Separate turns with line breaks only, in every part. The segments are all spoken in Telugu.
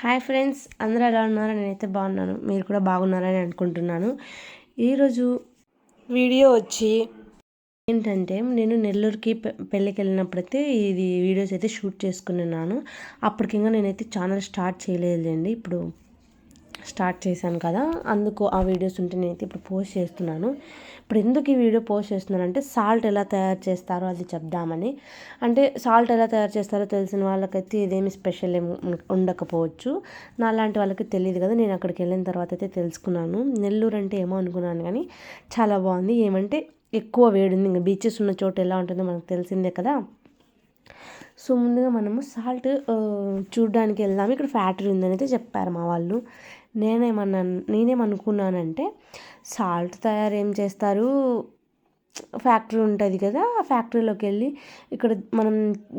హాయ్ ఫ్రెండ్స్ అందరూ ఎలా ఉన్నారో? నేనైతే బాగున్నాను. మీరు కూడా బాగున్నారని అనుకుంటున్నాను. ఈరోజు వీడియో వచ్చి ఏంటంటే నేను నెల్లూరుకి పెళ్ళికి వెళ్ళినప్పుడైతే ఇది వీడియోస్ అయితే షూట్ చేసుకున్నాను. అప్పటికింగా నేనైతే ఛానల్ స్టార్ట్ చేయలేదండి ఇప్పుడు స్టార్ట్ చేశాను కదా అందుకు ఆ వీడియోస్ ఉంటే నేనైతే ఇప్పుడు పోస్ట్ చేస్తున్నాను. ఇప్పుడు ఎందుకు ఈ వీడియో పోస్ట్ చేస్తున్నానంటే సాల్ట్ ఎలా తయారు చేస్తారో అది చెప్దామని. అంటే సాల్ట్ ఎలా తయారు చేస్తారో తెలిసిన వాళ్ళకైతే ఇదేమి స్పెషల్ ఏమి ఉండకపోవచ్చు. నా లాంటి వాళ్ళకి తెలియదు కదా నేను అక్కడికి వెళ్ళిన తర్వాత అయితే తెలుసుకున్నాను. నెల్లూరు అంటే ఏమో అనుకున్నాను కానీ చాలా బాగుంది. ఏమంటే ఎక్కువ వేడి ఉంది. ఇంకా బీచెస్ ఉన్న చోట ఎలా ఉంటుందో మనకు తెలిసిందే కదా. సో ముందుగా మనము సాల్ట్ చూడడానికి వెళ్దాము. ఇక్కడ ఫ్యాక్టరీ ఉందని అయితే చెప్పారు మా వాళ్ళు. నేనేమన్నా నేనేమనుకున్నానంటే సాల్ట్ తయారు ఏం చేస్తారు? ఫ్యాక్టరీ ఉంటుంది కదా ఆ ఫ్యాక్టరీలోకి వెళ్ళి ఇక్కడ మనం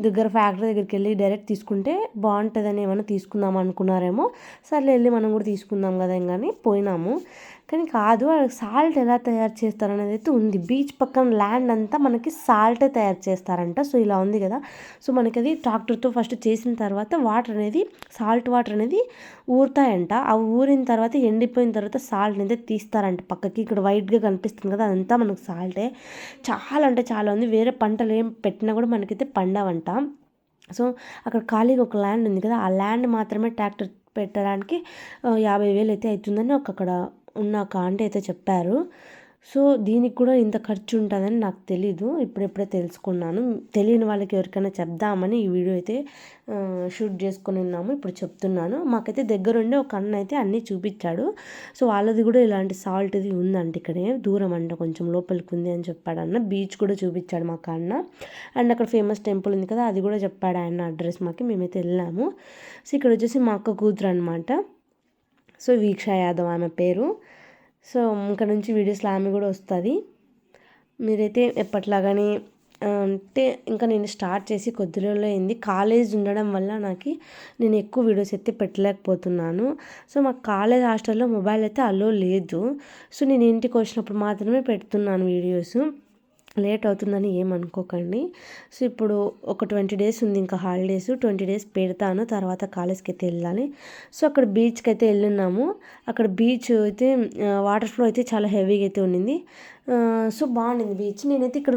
దగ్గర ఫ్యాక్టరీ దగ్గరికి వెళ్ళి డైరెక్ట్ తీసుకుంటే బాగుంటుందని ఏమైనా తీసుకుందాం అనుకున్నారేమో సర్లే వెళ్ళి మనం కూడా తీసుకుందాం కదా కానీ పోయినాము. కానీ కాదు సాల్ట్ ఎలా తయారు చేస్తారు అనేది అయితే ఉంది. బీచ్ పక్కన ల్యాండ్ అంతా మనకి సాల్టే తయారు చేస్తారంట. సో ఇలా ఉంది కదా. సో మనకి అది ట్రాక్టర్తో ఫస్ట్ చేసిన తర్వాత వాటర్ అనేది సాల్ట్ వాటర్ అనేది ఊరుతాయంట. ఆ ఊరిన తర్వాత ఎండిపోయిన తర్వాత సాల్ట్ అనేది తీస్తారంట పక్కకి. ఇక్కడ వైట్గా కనిపిస్తుంది కదా అదంతా మనకు సాల్టే. చాలా అంటే చాలా ఉంది. వేరే పంటలు ఏం పెట్టినా కూడా మనకైతే పండవంట. సో అక్కడ ఖాళీగా ఒక ల్యాండ్ ఉంది కదా ఆ ల్యాండ్ మాత్రమే ట్రాక్టర్ పెట్టడానికి యాభై వేలు అయితే అవుతుందని ఒక అక్కడ ఉన్న ఒక ఆంటీ అయితే చెప్పారు. సో దీనికి కూడా ఇంత ఖర్చు ఉంటుందని నాకు తెలీదు. ఇప్పుడెప్పుడే తెలుసుకున్నాను. తెలియని వాళ్ళకి ఎవరికైనా చెప్దామని ఈ వీడియో అయితే షూట్ చేసుకొని ఉన్నాము. ఇప్పుడు చెప్తున్నాను. మాకైతే దగ్గరుండి ఒక అన్న అయితే అన్నీ చూపించాడు. సో వాళ్ళది కూడా ఇలాంటి సాల్ట్ది ఉందంట ఇక్కడే. దూరం అంట కొంచెం లోపలికి ఉంది అని చెప్పాడు అన్న. బీచ్ కూడా చూపించాడు మాకు అన్న. అండ్ అక్కడ ఫేమస్ టెంపుల్ ఉంది కదా అది కూడా చెప్పాడు ఆయన అడ్రస్ మాకి. మేమైతే వెళ్ళాము. సో ఇక్కడ వచ్చేసి మా అక్క కూతురు అనమాట సో వీక్ష యాదవ్ ఆమె పేరు. సో ఇంకా నుంచి వీడియోస్లో ఆమె కూడా వస్తుంది. మీరైతే ఎప్పట్లాగానే అంటే ఇంకా నేను స్టార్ట్ చేసి కొద్ది రోజులు అయింది. కాలేజ్ ఉండడం వల్ల నాకు నేను ఎక్కువ వీడియోస్ అయితే పెట్టలేకపోతున్నాను. సో మా కాలేజ్ హాస్టల్లో మొబైల్ అయితే అలో లేదు. సో నేను ఇంటికి వచ్చినప్పుడు మాత్రమే పెడుతున్నాను వీడియోస్. లేట్ అవుతుందని ఏమనుకోకండి. సో ఇప్పుడు ఒక ట్వంటీ డేస్ ఉంది ఇంకా హాలిడేస్. ట్వంటీ డేస్ పెడతాను తర్వాత కాలేజ్కి అయితే వెళ్ళాలి. సో అక్కడ బీచ్కి అయితే వెళ్ళున్నాము అక్కడ బీచ్ అయితే వాటర్ ఫ్లో అయితే చాలా హెవీగా అయితే ఉండింది. సో బాగుండింది బీచ్. నేనైతే ఇక్కడ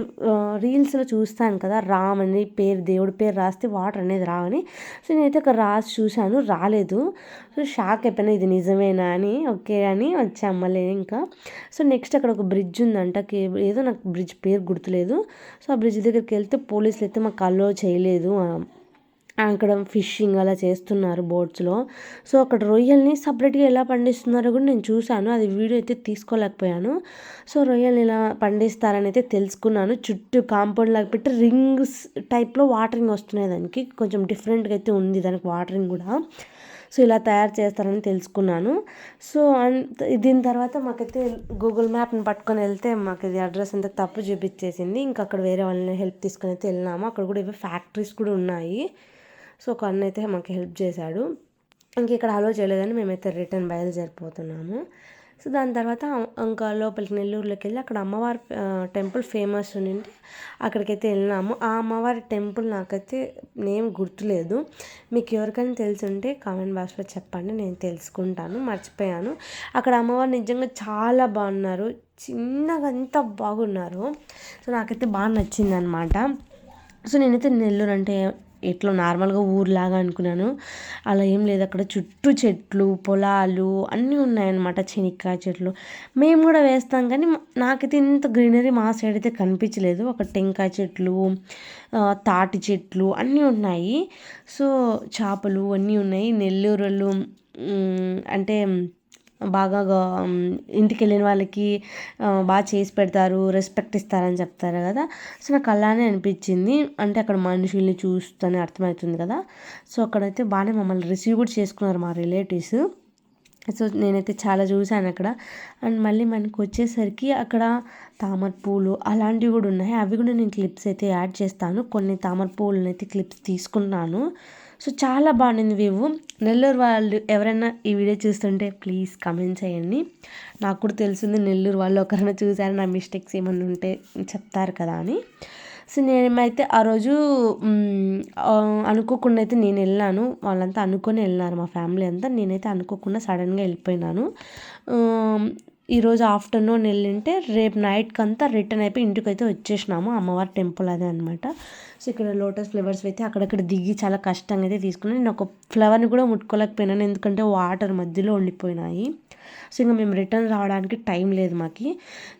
రీల్స్లో చూస్తాను కదా రామ్ అని పేరు దేవుడి పేరు రాస్తే వాటర్ అనేది రావని. సో నేనైతే అక్కడ రాసి చూశాను రాలేదు. సో షాక్ అయిపోయినా ఇది నిజమేనా అని ఓకే అని వచ్చాము మళ్ళీ ఇంకా. సో నెక్స్ట్ అక్కడ ఒక బ్రిడ్జ్ ఉందంట ఏదో నాకు బ్రిడ్జ్ పేరు గుర్తులేదు. సో ఆ బ్రిడ్జ్ దగ్గరికి వెళ్తే పోలీసులు అయితే మాకు అలో చేయలేదు అక్కడ ఫిషింగ్ అలా చేస్తున్నారు బోట్స్లో. సో అక్కడ రొయ్యల్ని సపరేట్గా ఎలా పండిస్తున్నారో కూడా నేను చూశాను. అది వీడియో అయితే తీసుకోలేకపోయాను. సో రొయ్యల్ని ఇలా పండిస్తారని అయితే తెలుసుకున్నాను. చుట్టూ కాంపౌండ్ లాగా పెట్టి రింగ్స్ టైప్లో వాటరింగ్ వస్తున్నాయి దానికి. కొంచెం డిఫరెంట్గా అయితే ఉంది దానికి వాటరింగ్ కూడా. సో ఇలా తయారు చేస్తారని తెలుసుకున్నాను. సో అండ్ దీని తర్వాత మాకైతే గూగుల్ మ్యాప్ని పట్టుకొని వెళ్తే మాకు ఇది అడ్రస్ అంతా తప్పు చూపించేసింది. ఇంకా అక్కడ వేరే వాళ్ళని హెల్ప్ తీసుకొని అయితే వెళ్ళినాము. అక్కడ కూడా ఇవి ఫ్యాక్టరీస్ కూడా ఉన్నాయి. సో ఒక అన్న అయితే మాకు హెల్ప్ చేశాడు. ఇంక ఇక్కడ అలో చేయలేదని మేమైతే రిటర్న్ బయలుదేరిపోతున్నాము. సో దాని తర్వాత ఇంకా లోపలికి నెల్లూరులోకి వెళ్ళి అక్కడ అమ్మవారి టెంపుల్ ఫేమస్ ఉండింటే అక్కడికైతే వెళ్ళినాము. ఆ అమ్మవారి టెంపుల్ నాకైతే నేమ్ గుర్తులేదు. మీకు ఎవరికైనా తెలిసి ఉంటే కామెంట్ బాక్స్లో చెప్పండి నేను తెలుసుకుంటాను మర్చిపోయాను. అక్కడ అమ్మవారు నిజంగా చాలా బాగున్నారు. చిన్నగా అంత బాగున్నారు. సో నాకైతే బాగా నచ్చింది అనమాట సో నేనైతే నెల్లూరు అంటే ఇట్లా నార్మల్గా ఊర్లాగా అనుకున్నాను. అలా ఏం లేదు. అక్కడ చుట్టూ చెట్లు పొలాలు అన్నీ ఉన్నాయన్నమాట చెనిక్కాయ చెట్లు. మేము కూడా వేస్తాం కానీ నాకైతే ఇంత గ్రీనరీ మా సైడ్ అయితే కనిపించలేదు. ఒక టెంకాయ చెట్లు తాటి చెట్లు అన్నీ ఉన్నాయి. సో చేపలు అన్నీ ఉన్నాయి. నెల్లూరులు అంటే బాగా ఇంటికి వెళ్ళిన వాళ్ళకి బాగా చేసి పెడతారు రెస్పెక్ట్ ఇస్తారని చెప్తారు కదా. సో నాకు అలానే అనిపించింది. అంటే అక్కడ మనుషుల్ని చూస్తూనే అర్థమవుతుంది కదా. సో అక్కడైతే బాగానే మమ్మల్ని రిసీవ్ కూడా చేసుకున్నారు మా రిలేటివ్స్ సో నేనైతే చాలా చూశాను అక్కడ. అండ్ మళ్ళీ మనకు వచ్చేసరికి అక్కడ తామర పూలు అలాంటివి కూడా ఉన్నాయి. అవి కూడా నేను క్లిప్స్ అయితే యాడ్ చేస్తాను. కొన్ని తామర పూలను అయితే క్లిప్స్ తీసుకున్నాను. సో చాలా బాగుంది వ్యూ నెల్లూరు వాళ్ళు ఎవరైనా ఈ వీడియో చూస్తుంటే ప్లీజ్ కమెంట్ చేయండి. నాకు కూడా తెలిసింది నెల్లూరు వాళ్ళు ఒకరైనా చూసారు నా మిస్టేక్స్ ఏమన్నా ఉంటే చెప్తారు కదా అని. సో నేనేమైతే ఆ రోజు అనుకోకుండా అయితే నేను వెళ్ళాను. వాళ్ళంతా అనుకొని వెళ్ళినారు మా ఫ్యామిలీ అంతా. నేనైతే అనుకోకుండా సడన్గా వెళ్ళిపోయినాను. ఈరోజు ఆఫ్టర్నూన్ వెళ్ళింటే రేపు నైట్కి అంతా రిటర్న్ అయిపోయి ఇంటికి అయితే వచ్చేసినాము. అమ్మవారి టెంపుల్ అదే అనమాట సో ఇక్కడ లోటస్ ఫ్లవర్స్ అయితే అక్కడక్కడ దిగి చాలా కష్టంగా అయితే తీసుకున్నాను. నేను ఒక ఫ్లవర్ని కూడా ముట్టుకోలేకపోయినాను ఎందుకంటే వాటర్ మధ్యలో ఉండిపోయినాయి. సో ఇంకా మేము రిటర్న్ రావడానికి టైం లేదు మాకు.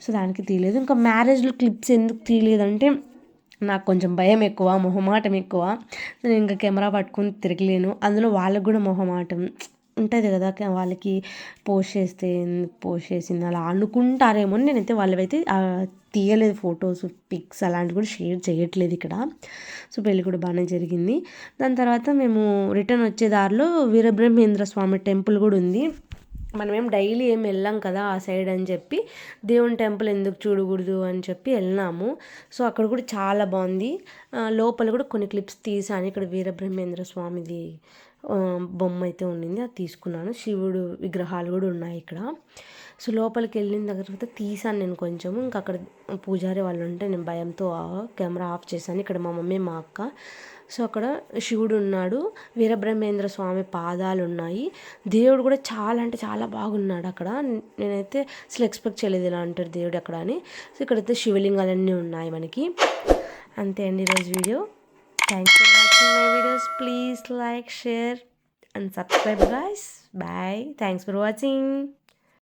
సో దానికి తీయలేదు. ఇంకా మ్యారేజ్లో క్లిప్స్ ఎందుకు తీయలేదంటే నాకు కొంచెం భయం ఎక్కువ మొహమాటం ఎక్కువ. నేను ఇంకా కెమెరా పట్టుకొని తిరగలేను. అందులో వాళ్ళకు కూడా మొహమాటం. ఉంటుంది కదా వాళ్ళకి పోస్ట్ చేస్తే పోస్ట్ చేసింది అలా అనుకుంటారేమో అని నేనైతే వాళ్ళవైతే తీయలేదు ఫొటోస్ పిక్స్ అలాంటివి కూడా షేర్ చేయట్లేదు ఇక్కడ. సో పెళ్ళి కూడా బాగానే జరిగింది. దాని తర్వాత మేము రిటర్న్ వచ్చే దారిలో వీరబ్రహ్మేంద్ర స్వామి టెంపుల్ కూడా ఉంది. మనమేం డైలీ ఏం వెళ్ళాం కదా ఆ సైడ్ అని చెప్పి దేవుని టెంపుల్ ఎందుకు చూడకూడదు అని చెప్పి వెళ్ళినాము సో అక్కడ కూడా చాలా బాగుంది. లోపల కూడా కొన్ని క్లిప్స్ తీసాను ఇక్కడ వీరబ్రహ్మేంద్ర స్వామిది బొమ్మ అయితే ఉండింది అది తీసుకున్నాను. శివుడు విగ్రహాలు కూడా ఉన్నాయి ఇక్కడ. సో లోపలికి వెళ్ళిన తర్వాత తీసాను నేను కొంచెము. ఇంకా అక్కడ పూజారి వాళ్ళు ఉంటే నేను భయంతో కెమెరా ఆఫ్ చేశాను. ఇక్కడ మా మమ్మీ మా అక్క. సో అక్కడ శివుడు ఉన్నాడు. వీరబ్రహ్మేంద్ర స్వామి పాదాలు ఉన్నాయి. దేవుడు కూడా చాలా అంటే చాలా బాగున్నాడు అక్కడ. నేనైతే అసలు ఎక్స్పెక్ట్ చేయలేదు ఇలా అంటారు దేవుడు అక్కడ అని. సో ఇక్కడైతే శివలింగాలన్నీ ఉన్నాయి మనకి. అంతే అండి ఈరోజు video. Thanks for watching my videos. Please like, share and subscribe guys. Bye. Thanks for watching.